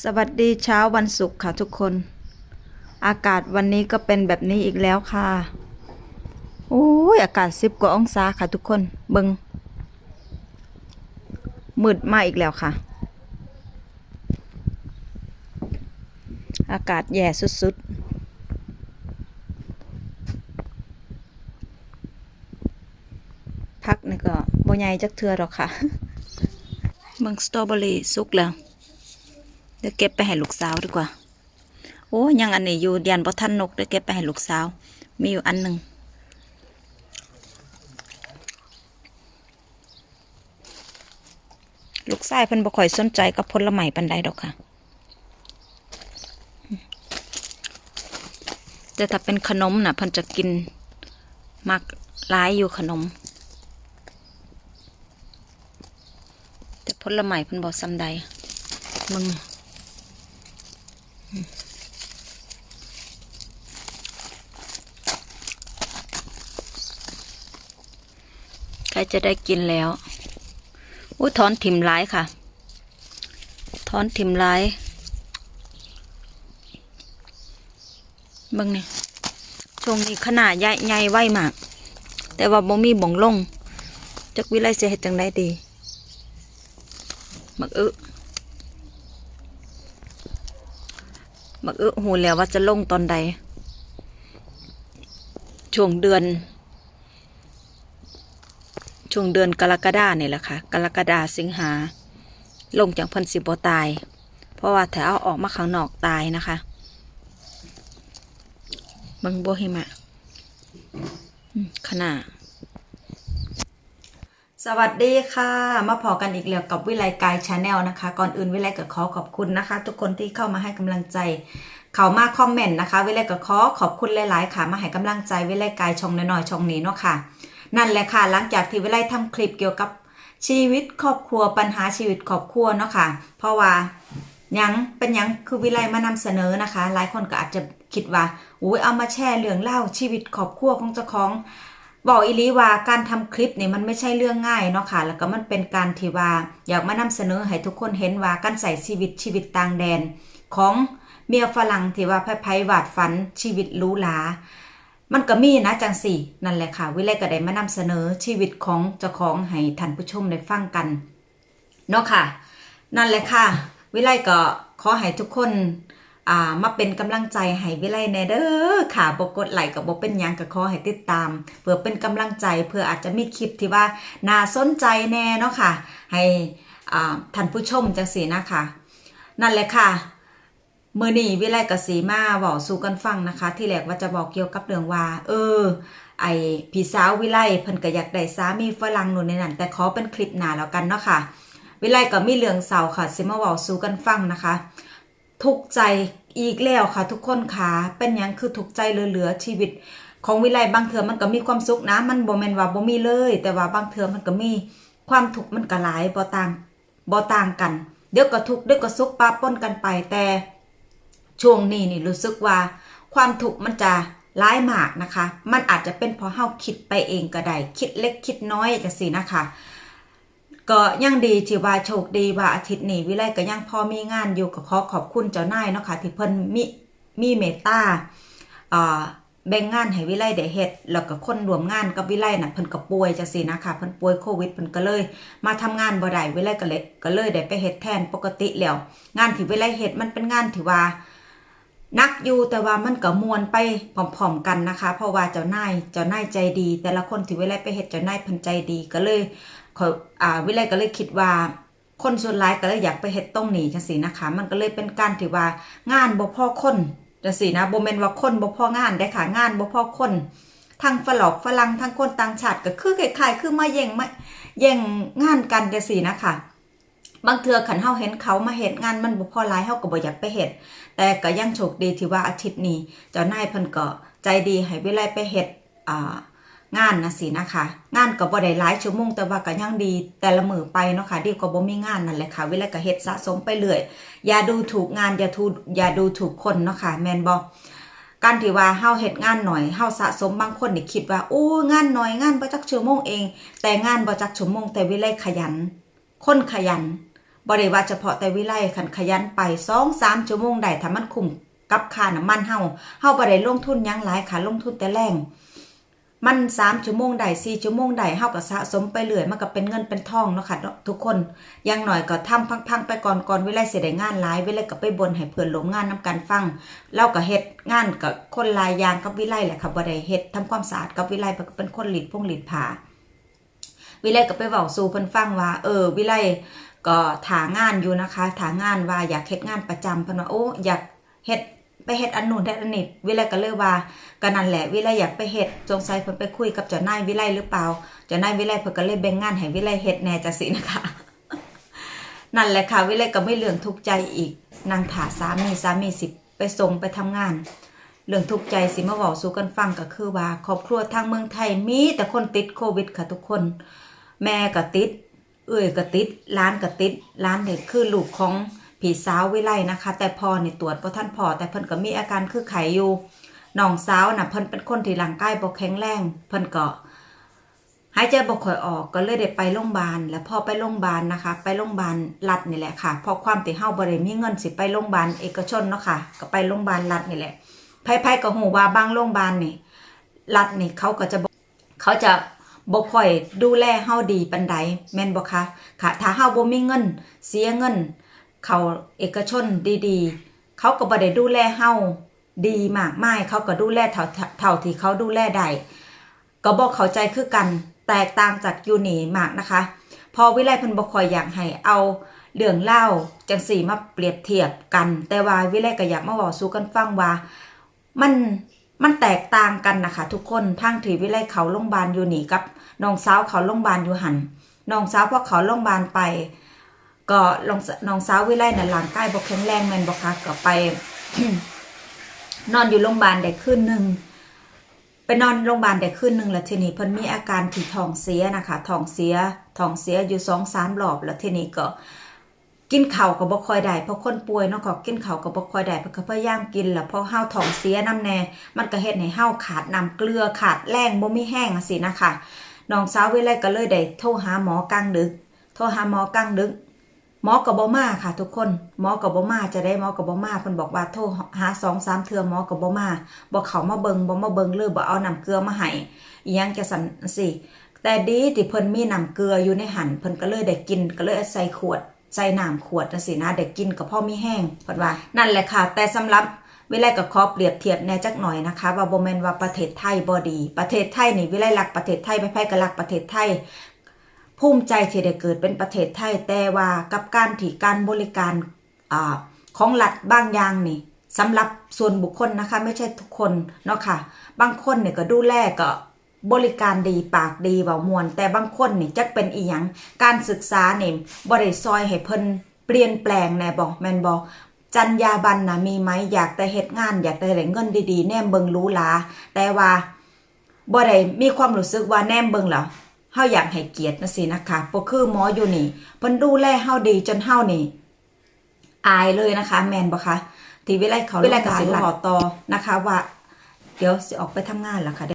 สวัสดีเช้าวันศุกร์ค่ะทุกคน อากาศวันนี้ก็เป็นแบบนี้อีกแล้วค่ะโอ้ยอากาศสิบกว่าองศาค่ะทุกคนเบิงมืดมาอีกแล้วค่ะ อากาศแย่สุดๆพักนี่ก็บ่ใหญ่จักเทือหรอกค่ะเบิงสตรอเบอรี่สุกแล้ว เดี๋ยวเก็บไปให้ลูกสาวดีกว่า โอ้ยังอันนี้อยู่ยันบ่ทันนกเดี๋ยวเก็บไปให้ลูกสาว มีอยู่อันหนึ่งลูกชายเพิ่นบ่ค่อยสนใจกับผลไม้ปานใดดอกค่ะ แต่ถ้าเป็นขนมน่ะเพิ่นจะกินมักหลายอยู่ขนม แต่ผลไม้เพิ่นบ่ซ้ำใดมึง ล้จะได้กินแล้วอุ้ถอนถิ่มร้ายค่ะ ถอนถิ่มร้ายบิ่งนี่ช่วงนี้ขนาดใหญ่ใหญ่ไวมาก แต่ว่าบ่มีบ่งลง จักวิไลเสียเฮ็ดจังไดดี มักอึมักอึหูแล้วว่าจะลงตอนใด ช่วงเดือน ช่วงเดือนกรกฎาเนี่ยแหละค่ะ กรกฎาสิงหา ลงจากพันสิบตาย เพราะว่าถ้าเอาออกมาข้างนอกตายนะคะบังโบหิมะขนาดสวัสดีค่ะ มาพอกันอีกแล้วกับวิไลกายชาแนลนะคะ ก่อนอื่นวิไลก็ขอขอบคุณนะคะ ทุกคนที่เข้ามาให้กำลังใจ เขามาคอมเมนต์นะคะ วิไลก็ขอขอบคุณหลาย ๆ ค่ะ มาให้กำลังใจวิไลกายช่องน้อยๆช่องนี้เนาะค่ะ นั่นแหละค่ะ หลังจากที่วิไลทำคลิปเกี่ยวกับชีวิตครอบครัวปัญหาชีวิตครอบครัวเนาะค่ะ เพราะว่ายังเป็นยังคือวิไลมานำเสนอนะคะ หลายคนก็อาจจะคิดว่าอุ้ยเอามาแชร์เรื่องเล่าชีวิตครอบครัวของเจ้าของบอกอีลีว่าการทำคลิปนี่มันไม่ใช่เรื่องง่ายเนาะค่ะ แล้วก็มันเป็นการที่ว่าอยากมานำเสนอให้ทุกคนเห็นว่าการใส่ชีวิตชีวิตต่างแดน ของเมียฝรั่งที่ว่าไพ่วาดฝันชีวิตรูหรา มันก็มีนะจังสี่ นั่นแหละค่ะ วิไลก็ได้มานำเสนอชีวิตของเจ้าของให้ท่านผู้ชมได้ฟังกันเนาะค่ะ นั่นแหละค่ะ วิไลก็ขอให้ทุกคนอ่ามาเป็นกำลังใจให้วิไลแน่เด้อค่ะบกดไหลกับบเป็นยังก็ขอให้ติดตาม เพื่อเป็นกำลังใจเพื่ออาจจะมีคลิปที่ว่าน่าสนใจแน่เนาะค่ะ ให้อ่าท่านผู้ชมจังสีนะคะนั่นแหละค่ะ มื่อนี้วิไลกสีมาบอกสู่กันฟังนะคะ ที่แรกว่าจะบอกเกี่ยวกับเรื่องว่า เออ ไอพี่สาววิไลเพิ่นก็อยากได้สามีฝรั่งหนู่นนี่นั่นแต่ขอเป็นคลิปหนาแล้วกันเนาะค่ะ วิไลก็มีเรื่องเศร้าค่ะสิมาบอกสู่กันฟังนะคะ ทุกใจอีกแล้วค่ะ ทุกคนค่ะเป็นยังคือทุกใจเหลือๆชีวิต ของวิไลบางเทือมันก็มีความสุขนะ มันบ่แมนว่าบ่มีเลย แต่ว่าบางเทือมันก็มีความทุกข์มันก็หลายบ่ต่างบ่ต่างกัน เดี๋ยวก็ทุกข์เดี๋ยวก็สุขปะปนกันไปแต่ ช่วงนี้นี่รู้สึกว่า ความทุกข์มันจะร้ายมากนะคะ มันอาจจะเป็นเพราะเฮาคิดไปเองก็ได้คิดเล็กคิดน้อยจังซี่นะคะ ก็ยังดีที่ว่าโชคดีว่าอาทิตย์นี้วิไลก็ยังพอมีงานอยู่ก็ขอขอบคุณเจ้านายเนาะค่ะที่เพิ่นมีมีเมตตาอ่าแบ่งงานให้วิไลได้เฮ็ดแล้วก็คนรวมงานกับวิไลน่ะเพิ่นก็ป่วยจังซี่นะคะเพิ่นป่วยโควิดเพิ่นก็เลย มาทำงานบ่ได้วิไลก็เลยก็เลยได้ไปเฮ็ดแทนปกติแล้ว งานที่วิไลเฮ็ดมันเป็นงานที่ว่า นักอยู่แต่ว่ามันก็มวนไปพร้อมๆกันนะคะ เพราะว่าเจ้านายเจ้านายใจดี แต่ละคนที่วิไลไปเฮ็ดเจ้านายพิ่นใจดีก็เลยขออ่าวิไลก็เลยคิดว่าคนส่วนหลายก็เลยอยากไปเฮ็ดตรงหนีจังซี่นะคะ มันก็เลยเป็นการที่ว่างานบ่พ่อคนจังซี่นะบ่แม่นว่าคนบ่พองานได้ค่ะงานบ่พ่อคนทั้งฝรั่งฝรั่งทั้งคนต่างชาติก็คือคล้ายๆคือมาแย่งมาแย่งงานกันจังซี่นะคะ บางเทือขันเฮาเห็นเขามาเฮ็ดงานมันบ่พอหลายเฮาก็บ่อยากไปเฮ็ดแต่ก็ยังโชคดีที่ว่าอาทิตย์นี้ เจ้านายเพิ่นก็ใจดีให้วิไลไปเฮ็ดอ่างานนะสินะคะ งานก็บ่ได้หลายชั่วโมงแต่ว่าก็ยังดีแต่ละมือไปเนาะค่ะดีกว่าบ่มีงานนั่นแหละค่ะวิไลก็เฮ็ดสะสมไปเรื่อยอย่าดูถูกงานอย่าทูอย่าดูถูกคนเนาะค่ะแมนบ่การที่ว่าเฮาเฮ็ดงานหน่อยเฮาสะสมบางคนนี่คิดว่าโอ้งานหน่อยงานบ่จักชั่วโมงเอง แต่งานบ่จักชั่วโมงแต่วิไลขยัน คนขยัน บ่ได้ว่าเฉพาะแต่วิไลคันขยันไป2-3ชั่วโมงได้ถ้ามันคุ้มกับค่าน้ำมันเฮาเฮาบ่ได้ลงทุนยังหลายค่ะลงทุนแต่แรงมันสามชั่วโมงได้สี่ชั่วโมงได้เฮาก็สะสมไปเรื่อยมันก็เป็นเงินเป็นทองเนาะค่ะทุกคนย่างหน่อยก็ทำพังๆไปก่อนก่อนเวลาสิได้งานหลายเวลาก็ไปบนให้เพื่อนหลมงานนํกันฟังเราก็เฮ็ดงานกับคนลายยางกับวิไลแหละค่ะบ่ได้เฮ็ดทำความสะอาดกับวิไลเพราะเป็นคนหลีดพงหลีดผาวิไลก็ไปเว้าสู่เพิ่นฟังว่าเออวิไล ก็ถางานอยู่นะคะถางานว่าอยากเฮ็ดงานประจำเพิ่นว่าโอ้อยากเฮ็ดไปเฮ็ดอันนู้นเฮ็ดอันนี้วิไลก็เลยว่าก็นั่นแหละวิไลอยากไปเฮ็ดสงสัยเพิ่นไปคุยกับเจ้านายวิไลหรือเปล่าเจ้านายวิไลเพิ่นก็เลยแบ่งงานให้วิไลเฮ็ดแหน่จังซี่นะคะ นั่นแหละค่ะ วิไลก็ไม่เรื่องทุกข์ใจอีกนางถาสามีสามีสิไปส่งไปทำงาน เรื่องทุกข์ใจสิมาเว้าสู่กันฟังก็คือว่าครอบครัวทางเมืองไทยมีแต่คนติดโควิดค่ะทุกคน แม่ก็ติด เอ้ยก็ติดร้านก็ติดร้านเนี่ยคือลูกของผีสาววิไลนะคะ แต่พอนี่ตรวจบ่ท่านพอแต่เพิ่นก็มีอาการคือไข้อยู่น้องสาวน่ะเพิ่นเป็นคนที่ร่างกายบ่แข็งแรงเพิ่นก็หายใจบ่ค่อยออกก็เลยได้ไปโรงพยาบาลแล้วพอไปโรงพยาบาลนะคะ ไปโรงพยาบาลรัฐนี่แหละค่ะพราะความที่เฮาบ่ได้มีเงินสิไปโรงพยาบาลเอกชนเนาะค่ะ ก็ไปโรงพยาบาลรัฐนี่แหละไผๆก็ฮู้ว่าบางโรงพยาบาลนี่รัฐนี่เขาก็จะบ่เขาจะ บ่ค่อยดูแลเฮาดีปานใดแม่นบ่คะค่ะถ้าเฮาบ่มีเงิน เสียเงิน เขาเอกชนดีๆ เขาก็บ่ได้ดูแลเฮาดีมากมายเขาก็ดูแลเท่าเท่าที่เขาดูแลได้ก็บอกเข้าใจคือกันแตกต่างจากยูนีมากนะคะ พอวิไลพิ่นบ่ค่อยอยากให้เอาเรื่องเล่าจังสี่มาเปรียบเทียบกัน แต่ว่าวิไลก็อยากมาเว้าสู่กันฟังว่า มัน มันแตกต่างกันนะคะ ทุกคนทางที่วิไลเขาโรงพยาบาลอยู่นี่กับน้องสาวเขาโรงพยาบาลอยู่หันน้องสาวพอเขาโรงพยาบาลไป ก็ลองน้องสาววิไลน่ะร่างใกายบ่แข็งแรงแมนบ่คะก็ไป นอนอยู่โรงพยาบาลได้คืนหนึ่งไปนอนโรงพยาบาลได้คืนหนึ่งแล้วทีนี้เพิ่นมีอาการที่ท้องเสียนะคะท้องเสียท้องเสียอยู่2-3รอบแล้วทีนี้ก็ กินข้าก็บ่ค่อยได้เพราะคนป่วยเนาะก็กินข้าก็บ่ค่อยได้เพิ่นก็พยายามกินแหล้วพอเฮาท้องเสียน้ำแน่มันก็เฮ็ดให้เฮาขาดน้ำเกลือขาดแรงบ่มีแห้งจังซี่นะคะน้องสาวเวิไลก็เลยได้โทรหาหมอกลางดึก โทรหาหมอกลางดึกหมอกับบ่มาค่ะ ทุกคนหมอกับบ่มาจะได้หมอกับบ่มาเพิ่นบอกว่าโทรหาสองสามเทื่อหมอกับบ่มาบ่เขามาเบิงบ่มาเบิงเลยบ่เอาน้ำเกลือมาให้อยังจะสั่นสิแต่ดีที่เพิ่นมีน้ำเกลืออยู่ในหันเพิ่นก็เลยได้กินก็เลยใส่ขวด ใส่น้ำขวดจังซี่นะได้กินก็พอมีแห้งพิ่นว่า นั่นแหละค่ะ แต่สำหรับวิไลก็ขอเปรียบเทียบแน่จักหน่อยนะคะ ว่าบ่แมนว่าประเทศไทยบ่ดี ประเทศไทยนี่วิไลรักประเทศไทยไผๆก็รักประเทศไทยภูมิใจที่ได้เกิดเป็นประเทศไทยแต่ว่ากับการที่การบริการอของรัฐบางอย่างนี่สำหรับส่วนบุคคลนะคะ ไม่ใช่ทุกคนเนาะค่ะ บางคนเนี่ยก็ดูแลก็ บริการดีปากดีเบามวน แต่บางคนนี่จักเป็นอีหยังการศึกษาเนี่ยบ่ได้ซอยให้เพิ่นเปลี่ยนแปลงแน่บ่แมนบ่จัญญาบันนะมีไหมอยากแต่เฮ็ดงาน อยากแต่ได้เงินดีๆ แนมเบิงรู้ลาแต่ว่าบ่ได้มีความรู้สึกว่าแนมเบิงแล้วเฮาอยากให้เกียรตินะสินะคะบ่คือหมออยู่นี่เพิ่นดูแลเฮาดีจนเฮานี่อายเลยนะคะ แมนบ่คะที่วิไลเขาวิไลกสิบอกต่อนะคะ ว่า เดี๋ยวสิออกไปทำงานแล้วค่ะ